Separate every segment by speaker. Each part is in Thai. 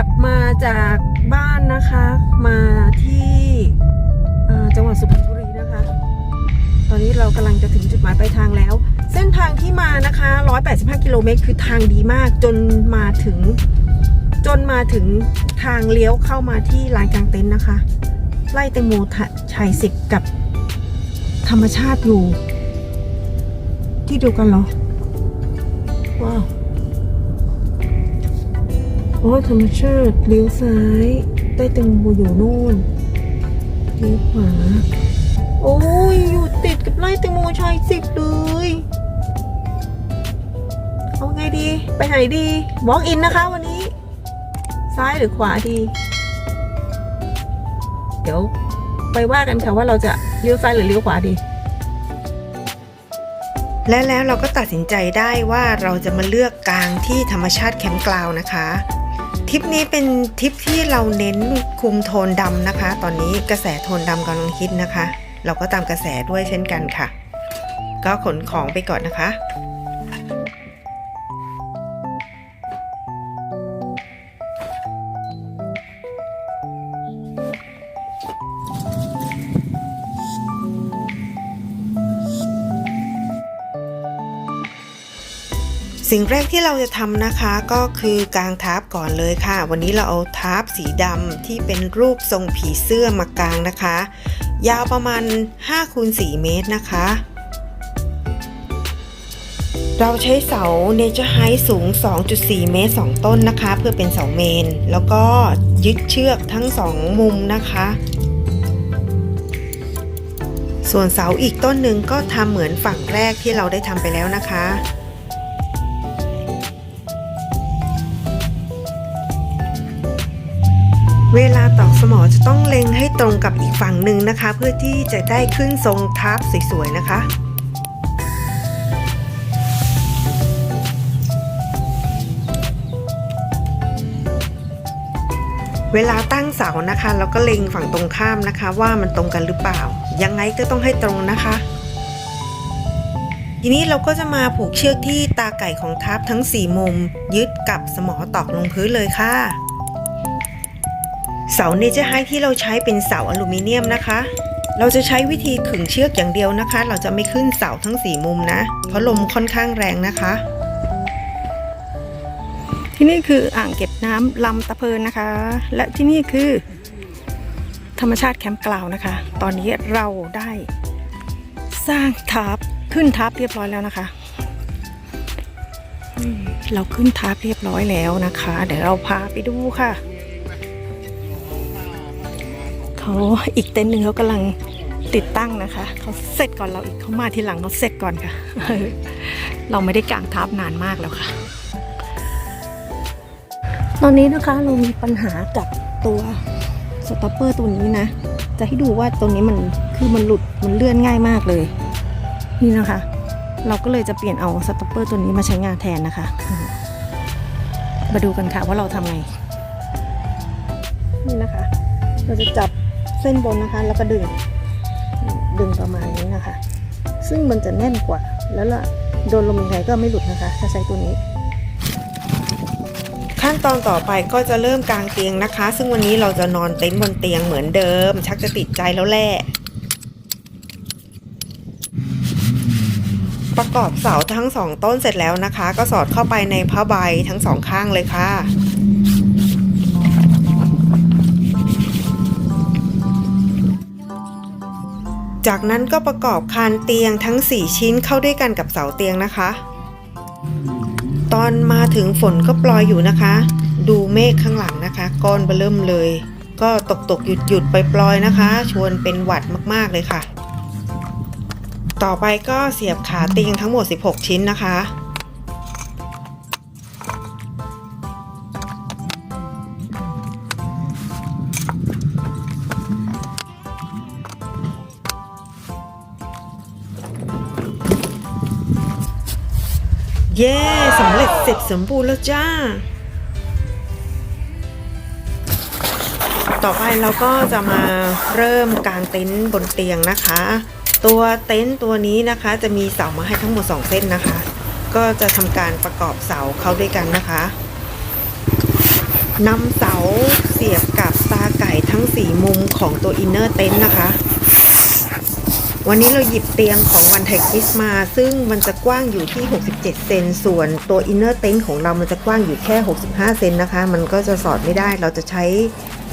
Speaker 1: ขับมาจากบ้านนะคะ มาที่จังหวัดสุพรรณบุรีนะคะ ตอนนี้เรากำลังจะถึงจุดหมายปลายทางแล้ว เส้นทางที่มานะคะ 185 กิโลเมตรคือทางดีมากจนมาถึง จนมาถึงทางเลี้ยวเข้ามาที่ลานกลางเต็นท์นะคะ ไล่แตงโมทชายสิกกับธรรมชาติอยู่ ที่เดียวกันเหรอ ว้าว โอ้ธรรมชาติเลี้ยวซ้าย ใต้แตงโมอยู่นู่นเลี้ยวขวา โอ้ย อยู่ติดกับไร่แตงโมชายสิบเลย เอาไงดี ไปไหนดี walk in นะคะวันนี้ ซ้ายหรือขวาดี เดี๋ยวไปว่ากันค่ะว่าเราจะเลี้ยวซ้ายหรือเลี้ยวขวาดี และแล้วเราก็ตัดสินใจได้ว่าเราจะมาเลือกกลางที่ธรรมชาติแคมป์กลาวนะคะ ทริปนี้เป็นทริปที่เราเน้นคุมโทนดำนะคะ ตอนนี้กระแสโทนดำกำลังฮิตนะคะ เราก็ตามกระแสด้วยเช่นกันค่ะ ก็ขนของไปก่อนนะคะ สิ่งแรกที่เราจะทำนะคะก็คือกางทาร์ปก่อนเลยค่ะ วันนี้เราเอาทาร์ปสีดำที่เป็นรูปทรงผีเสื้อมากางนะคะ ยาวประมาณ5คูณ4เมตรนะคะ เราใช้เสาเนเจอร์ไฮสูง 2.4 เมตร 2 ต้นนะคะ เพื่อเป็นเสาเมน แล้วก็ยึดเชือกทั้ง 2 มุมนะคะส่วนเสาอีกต้นหนึ่งก็ทำเหมือนฝั่งแรกที่เราได้ทำไปแล้วนะคะ เวลาตอกสมอจะต้องเล็งให้ตรงกับอีกฝั่งหนึ่งนะคะ เพื่อที่จะได้ขึ้นทรงทับสวยๆนะคะเวลาตั้งเสานะคะเราก็เล็งฝั่งตรงข้ามนะคะ ว่ามันตรงกันหรือเปล่า ยังไงก็ต้องให้ตรงนะคะ ทีนี้เราก็จะมาผูกเชือกที่ตาไก่ของทับทั้ง 4 มุม ยึดกับสมอตอกลงพื้นเลยค่ะ เสาเนเจอร์ไฮที่เราใช้เป็นเสาอลูมิเนียมนะคะ เราจะใช้วิธีขึงเชือกอย่างเดียวนะคะ เราจะไม่ขึ้นเสาทั้ง4มุมนะ เพราะลมค่อนข้างแรงนะคะ
Speaker 2: ที่นี่คืออ่างเก็บน้ำลำตะเพินนะคะ และที่นี่คือ ธรรมชาติแคมป์กล่าวนะคะ ตอนนี้เราได้สร้างทับขึ้นทับเรียบร้อยแล้วนะคะเราขึ้นทับเรียบร้อยแล้วนะคะ เดี๋ยวเราพาไปดูค่ะ เขาอีกเต็นท์หนึ่งเขากำลังติดตั้งนะคะเขาเสร็จก่อนเราอีกเขามาทีหลังเขาเสร็จก่อนค่ะ เราไม่ได้กางทับนานมากแล้วค่ะ ตอนนี้นะคะเรามีปัญหากับตัวสต็อปเปอร์ตัวนี้นะ จะให้ดูว่าตัวนี้มันคือมันหลุดมันเลื่อนง่ายมากเลย นี่นะคะ เราก็เลยจะเปลี่ยนเอาสต็อปเปอร์ตัวนี้มาใช้งานแทนนะคะ มาดูกันค่ะว่าเราทำไง นี่นะคะ เราจะจับ ส้นบนนะคะ แล้วก็ดึง ดึงประมาณนี้นะคะ ซึ่งมันจะแน่นกว่า แล้วล่ะโดนลมยังไงก็ไม่หลุดนะคะ ถ้าใช้ตัวนี้
Speaker 1: ขั้นตอนต่อไปก็จะเริ่มกางเตียงนะคะ ซึ่งวันนี้เราจะนอนเต็นท์บนเตียงเหมือนเดิม ชักจะติดใจแล้วแหละประกอบเสาทั้งสองต้นเสร็จแล้วนะคะ ก็สอดเข้าไปในผ้าใบทั้งสองข้างเลยค่ะ จากนั้นก็ประกอบคานเตียงทั้ง 4 ชิ้นเข้าด้วยกันกับเสาเตียงนะคะ ตอนมาถึงฝนก็ปลอยอยู่นะคะ ดูเมฆข้างหลังนะคะก้อนเบลิ่มเลย ก็ตกตกหยุดหยุดไปปลอยนะคะ ชวนเป็นหวัดมากๆเลยค่ะ ต่อไปก็เสียบขาเตียงทั้งหมด 16 ชิ้นนะคะ เย้สำเร็จเสร็จสมบูรณ์แล้วจ้า ต่อไปเราก็จะมาเริ่มกางเต็นท์บนเตียงนะคะ ตัวเต็นท์ตัวนี้นะคะ จะมีเสามาให้ทั้งหมด 2 เส้นนะคะ ก็จะทำการประกอบเสาเข้าด้วยกันนะคะนำเสาเสียบกับตาไก่ทั้ง 4 มุมของตัวอินเนอร์เต็นท์นะคะ วันนี้เราหยิบเตียงของวันไทคิสมา ซึ่งมันจะกว้างอยู่ที่ 67 เซนส่วนตัวอินเนอร์เต็นท์ของเรามันจะกว้างอยู่แค่ 65 เซนนะคะ มันก็จะสอดไม่ได้เราจะใช้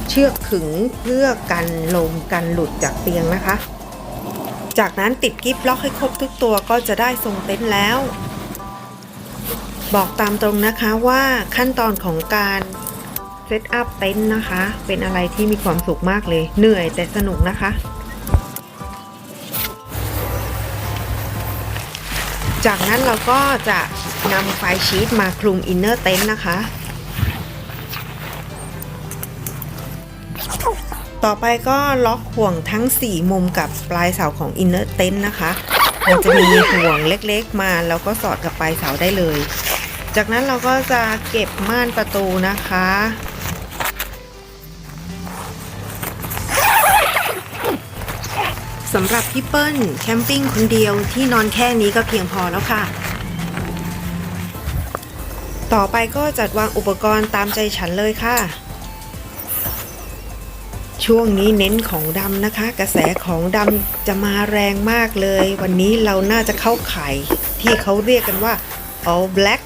Speaker 1: เชือกขึงเพื่อกันลมกันหลุดจากเตียงนะคะ จากนั้นติดกิฟล็อกให้ครบทุกตัวก็จะได้ทรงเต็นท์แล้ว บอกตามตรงนะคะว่าขั้นตอนของการเซตอัพเต็นท์นะคะ เป็นอะไรที่มีความสุขมากเลย เหนื่อยแต่สนุกนะคะ จากนั้นเราก็จะนำไฟชีตมาคลุมอินเนอร์เต็นท์นะคะ ต่อไปก็ล็อกห่วงทั้ง 4 มุมกับปลายเสาของอินเนอร์เต็นท์นะคะมันจะมีห่วงเล็กๆมาแล้วก็สอดกับปลายเสาได้เลย จากนั้นเราก็จะเก็บม่านประตูนะคะ สำหรับพี่เปิ้ลแคมปิ้งคนเดียวที่นอนแค่นี้ก็เพียงพอแล้วค่ะ ต่อไปก็จัดวางอุปกรณ์ตามใจฉันเลยค่ะ ช่วงนี้เน้นของดำนะคะ กระแสของดำจะมาแรงมากเลย วันนี้เราน่าจะเข้าไข่ที่เขาเรียกกันว่า all black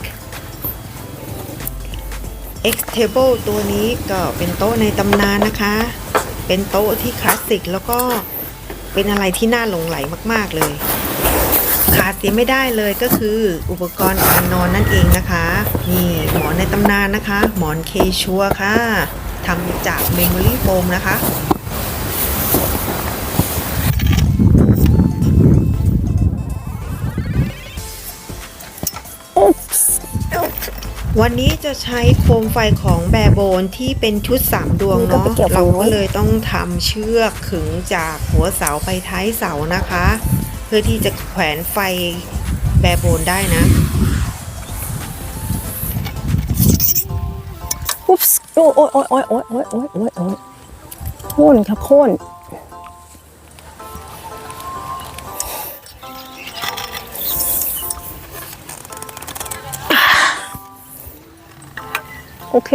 Speaker 1: X table ตัวนี้ก็เป็นโต๊ะในตำนานนะคะ เป็นโต๊ะที่คลาสสิกแล้วก็ เป็นอะไรที่น่าหลงไหลมาก ๆ เลย ขาดเสียไม่ได้เลยก็คืออุปกรณ์การนอนนั่นเองนะคะ นี่หมอนในตำนานนะคะ หมอนเคชัวค่ะทำจากเมมโมรี่โฟมนะคะ วันนี้จะใช้โคมไฟของแบร์โบนที่เป็นชุด 3 ดวงเนาะ
Speaker 2: มันก็ไปเกี่ยวกับ
Speaker 1: เรา
Speaker 2: ไว้
Speaker 1: ก็เลยต้องทำเชือกขึงจากหัวเสาไปท้ายเสานะคะ เพื่อที่จะแขวนไฟแบร์โบนได้นะ
Speaker 2: อุ๊บส์โอ้ยโอ้ยโอ้ยโอ้ยโอ้ยโอ้ยโอ้ยโอ้ยโค่นครับโค่น โอเค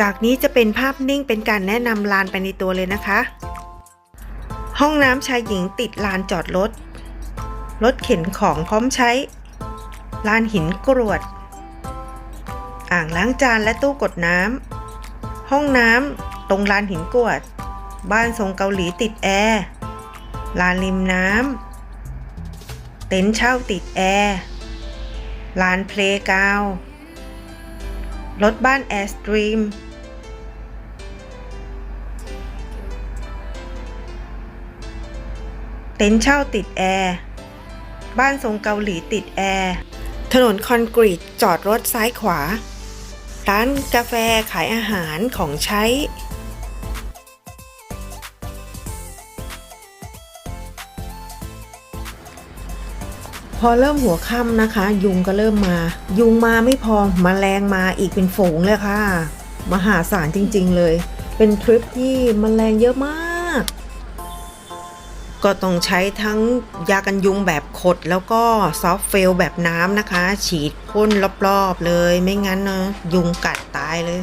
Speaker 1: จากนี้จะเป็นภาพนิ่งเป็นการแนะนำลานไปในตัวเลยนะคะ ห้องน้ำชายหญิงติดลานจอดรถ รถเข็นของพร้อมใช้ ลานหินกรวด อ่างล้างจานและตู้กดน้ำ ห้องน้ำตรงลานหินกรวด บ้านทรงเกาหลีติดแอร์ ลานริมน้ำ เต็นท์เช่าติดแอร์ ลานเพลกาว์ รถบ้านแอร์สตรีมเต็นท์เช่าติดแอร์ บ้านทรงเกาหลีติดแอร์ ถนนคอนกรีตจอดรถซ้ายขวา ร้านกาแฟขายอาหารของใช้ อเริ่มหัวค่ำนะคะ ยุงก็เริ่มมา ยุงมาไม่พอมแมลงมาอีกเป็นฝูงเลยค่ะ มหาศาลจริง ๆ เลย เป็นทริปที่มแมลงเยอะมาก ก็ต้องใช้ทั้งยากันยุงแบบขด แล้วก็ซอฟเฟลแบบน้ำนะคะ ฉีดพ่นรอบๆเลย ไม่งั้นนะยุงกัดตายเลย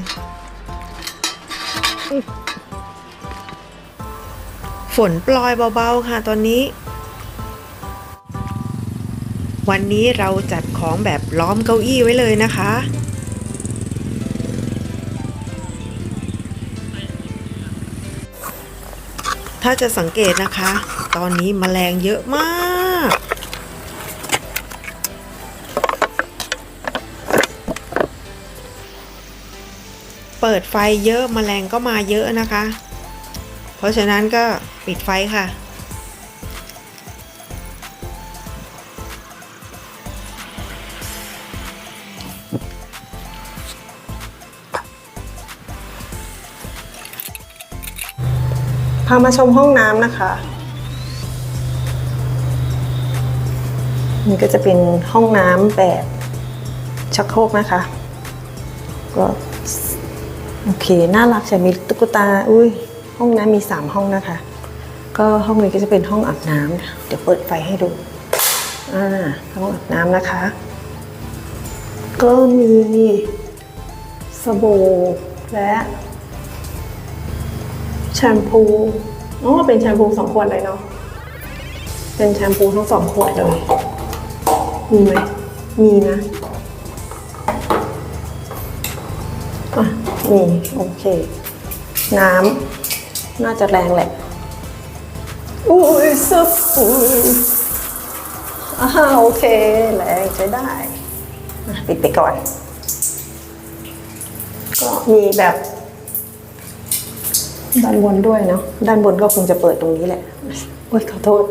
Speaker 1: ฝนปลอยเบาๆค่ะตอนนี้ วันนี้เราจัดของแบบล้อมเก้าอี้ไว้เลยนะคะ ถ้าจะสังเกตนะคะ ตอนนี้มแมลงเยอะมากเปิดไฟเยอะมแมลงก็มาเยอะนะคะ เพราะฉะนั้นก็ปิดไฟค่ะ
Speaker 2: พามาชมห้องน้ำนะคะ นี่ก็จะเป็นห้องน้ำแบบชักโครกนะคะ ก็โอเค น่ารักใช่มีตุ๊กตา อุ้ย ห้องน้ำมีสามห้องนะคะ ก็ห้องนี้ก็จะเป็นห้องอาบน้ำ เดี๋ยวเปิดไฟให้ดู อ่า ห้องอาบน้ำนะคะ ก็มีสบู่และแชมพูอ๋อเป็นแชมพูสองขวดเลยเนาะ เป็นแชมพูทั้งสองขวดเลย มีไหม มีนะ อะ มี โอเค น้ำ น่าจะแรงแหละ อุ้ยสุดอุ้ยอ่าโอเค แรงใช้ได้ ปิดไปก่อน ก็มีแบบ ด้านบนด้วยเนาะด้านบนก็คงจะเปิดตรงนี้แหละโอ้ยขอโทษ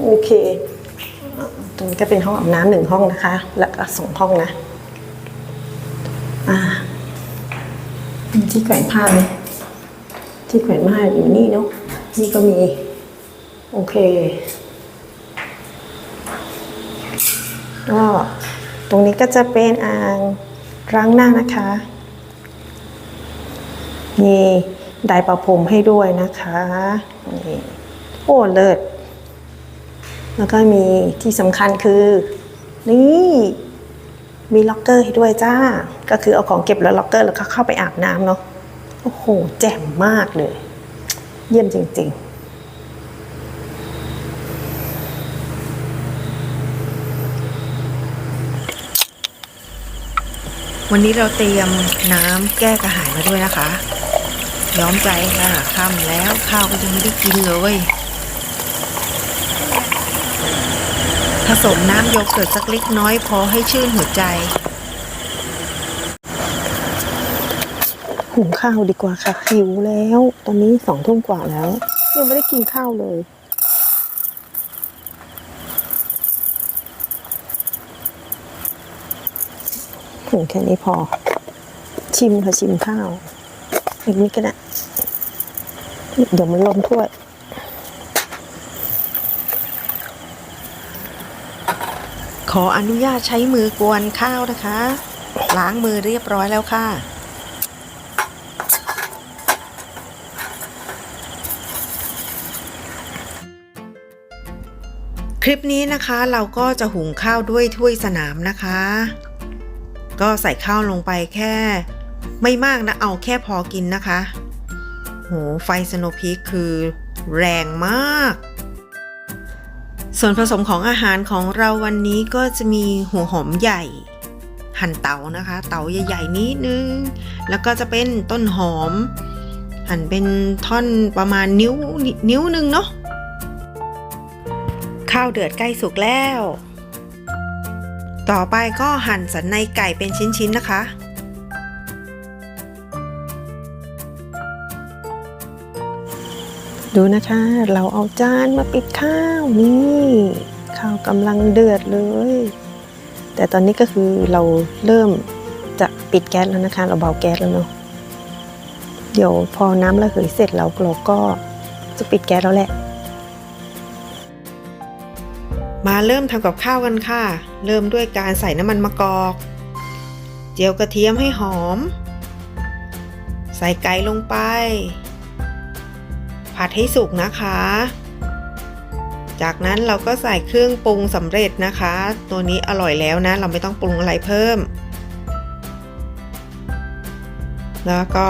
Speaker 2: โอเค ตรงนี้ก็เป็นห้องอาบน้ำหนึ่งห้องนะคะ แล้วก็สองห้องนะ อ่าที่แขวนผ้าไหมที่แขวนผ้าอยู่นี่เนาะนี่ก็มี โอเคก็ รงนี้ก็จะเป็นอ่างล้างหน้านะคะ มีไดร์ประพรมให้ด้วยนะคะนี่โอ้เลิศแล้วก็มีที่สำคัญคือ นี่มีล็อกเกอร์ให้ด้วยจ้า ก็คือเอาของเก็บแล้วล็อกเกอร์แล้วก็เข้าไปอาบน้ำเนาะ โอ้โห แจ่มมากเลย เยี่ยมจริง ๆ
Speaker 1: วันนี้เราเตรียมน้ำแก้กระหายมาด้วยนะคะ ย้อมใจค่ะค่ำแล้วข้าวก็ยังไม่ได้กินเลย ผสมน้ำโยเกิร์ตสักเล็กน้อยพอให้ชื่นหัวใจ
Speaker 2: หุงข้าวดีกว่าค่ะหิวแล้ว ตอนนี้สองทุ่มกว่าแล้ว ยังไม่ได้กินข้าวเลย หุงแค่นี้พอ ชิมค่ะชิมข้าว อีกนิดก็ได้เดี๋ยวมันล้นถ้วย
Speaker 1: ขออนุญาตใช้มือกวนข้าวนะคะ ล้างมือเรียบร้อยแล้วค่ะ คลิปนี้นะคะเราก็จะหุงข้าวด้วยถ้วยสนามนะคะ ก็ใส่ข้าวลงไปแค่ ไม่มากนะ เอาแค่พอกินนะคะ โห ไฟสโนพิกคือแรงมาก ส่วนผสมของอาหารของเราวันนี้ก็จะมีหัวหอมใหญ่ หั่นเตานะคะ เตาใหญ่ๆนิดนึง แล้วก็จะเป็นต้นหอม หั่นเป็นท่อนประมาณนิ้วนิ้วหนึ่งเนาะข้าวเดือดใกล้สุกแล้ว ต่อไปก็หั่นสันในไก่เป็นชิ้นๆนะคะ
Speaker 2: ดูนะคะ เราเอาจานมาปิดข้าวนี่ข้าวกำลังเดือดเลย แต่ตอนนี้ก็คือเราเริ่มจะปิดแก๊สแล้วนะคะ เราเบาแก๊สแล้วเนาะเดี๋ยวพอน้ำระเหยเสร็จแล้วเราก็จะปิดแก๊สแล้วแหละ
Speaker 1: มาเริ่มทำกับข้าวกันค่ะ เริ่มด้วยการใส่น้ำมันมะกอก เจียวกระเทียมให้หอม ใส่ไก่ลงไป ผัดให้สุกนะคะ จากนั้นเราก็ใส่เครื่องปรุงสำเร็จนะคะ ตัวนี้อร่อยแล้วนะ เราไม่ต้องปรุงอะไรเพิ่ม แล้วก็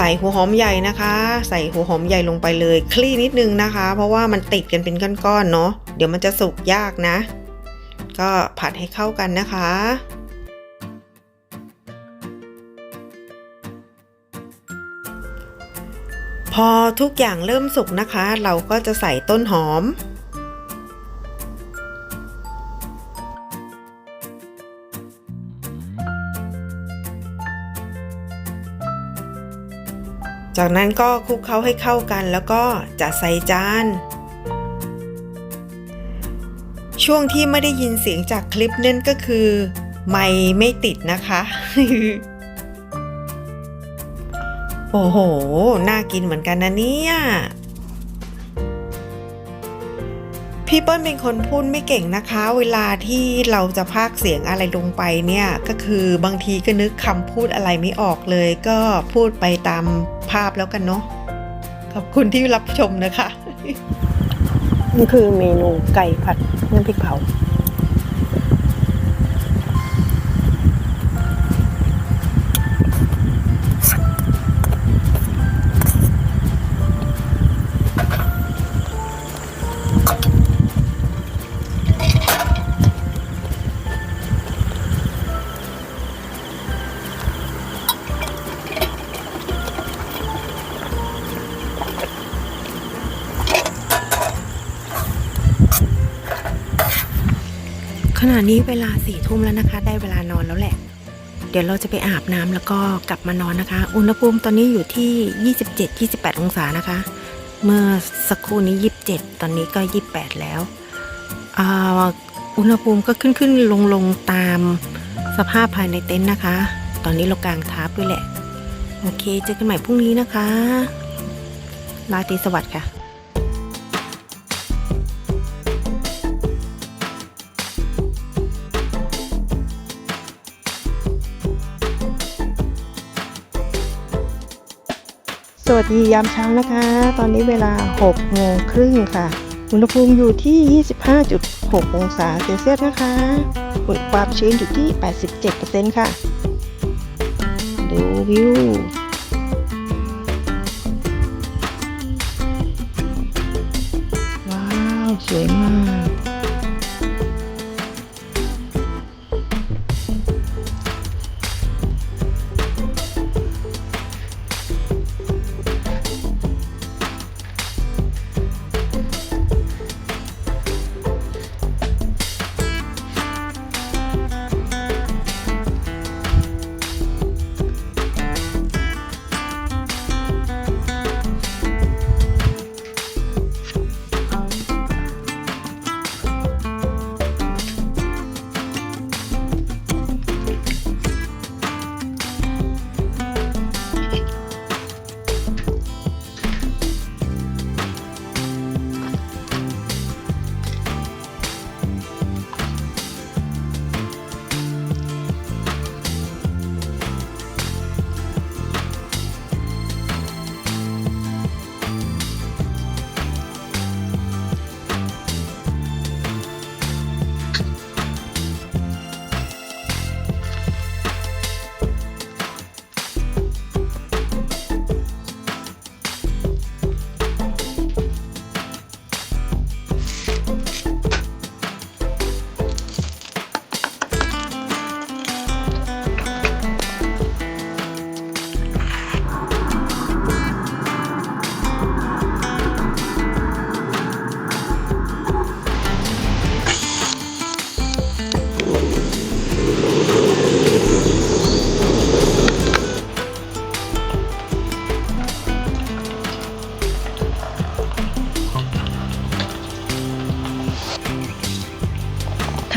Speaker 1: ใส่หัวหอมใหญ่นะคะ ใส่หัวหอมใหญ่ลงไปเลย คลี่นิดนึงนะคะ เพราะว่ามันติดกันเป็นก้อนๆเนาะเดี๋ยวมันจะสุกยากนะ ก็ผัดให้เข้ากันนะคะพอทุกอย่างเริ่มสุกนะคะ เราก็จะใส่ต้นหอม จากนั้นก็คลุกเคล้าให้เข้ากัน แล้วก็จะใส่จาน ช่วงที่ไม่ได้ยินเสียงจากคลิปนั่นก็คือ ไม่ไม่ติดนะคะ โอ้โห น่ากินเหมือนกันนะเนี่ยพี่เปิ้ลเป็นคนพูดไม่เก่งนะคะ เวลาที่เราจะพากเสียงอะไรลงไปเนี่ย ก็คือบางทีก็นึกคำพูดอะไรไม่ออกเลย ก็พูดไปตาม ภาพแล้วกันเนาะขอบคุณที่รับชมนะคะ
Speaker 2: นี่คือเมนูไก่ผัดน้ำพริกเผา
Speaker 1: ขณะนี้เวลาสี่ทุ่มแล้วนะคะ ได้เวลานอนแล้วแหละ เดี๋ยวเราจะไปอาบน้ำแล้วก็กลับมานอนนะคะ อุณหภูมิตอนนี้อยู่ที่ 27-28 องศานะคะ เมื่อสักครู่นี้ 27 ตอนนี้ก็ 28 แล้วอุณหภูมิก็ขึ้นขึ้นลงลงตามสภาพภายในเต็นท์นะคะ ตอนนี้เรากางทับด้วยแหละ โอเค เจอกันใหม่พรุ่งนี้นะคะราตีสวัสดิ์ค่ะ สวัสดียามเช้านะคะ ตอนนี้เวลา6โมงครึ่งค่ะ อุณหภูมิอยู่ที่ 25.6 องศาเซลเซียสนะคะความชื้นอยู่ที่ 87%ค่ะ ดูวิว ว้าว สวยมาก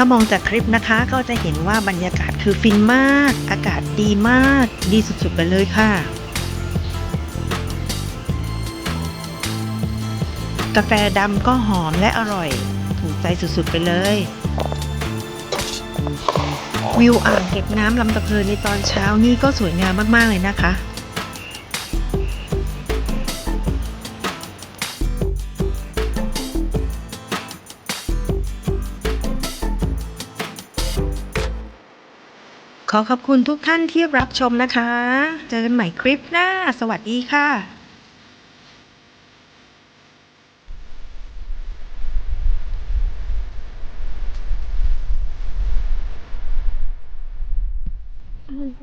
Speaker 1: ถ้ามองจากคลิปนะคะก็จะเห็นว่าบรรยากาศคือฟินมาก อากาศดีมาก ดีสุดๆไปเลยค่ะกาแฟดำก็หอมและอร่อย ถูกใจสุดๆไปเลย วิวอ่างเก็บน้ำลำตะเพินในตอนเช้านี่ก็สวยงามมากๆเลยนะคะ ขอขอบคุณทุกท่านที่รับชมนะคะ เจอกันใหม่คลิปหน้า สวัสดีค่ะ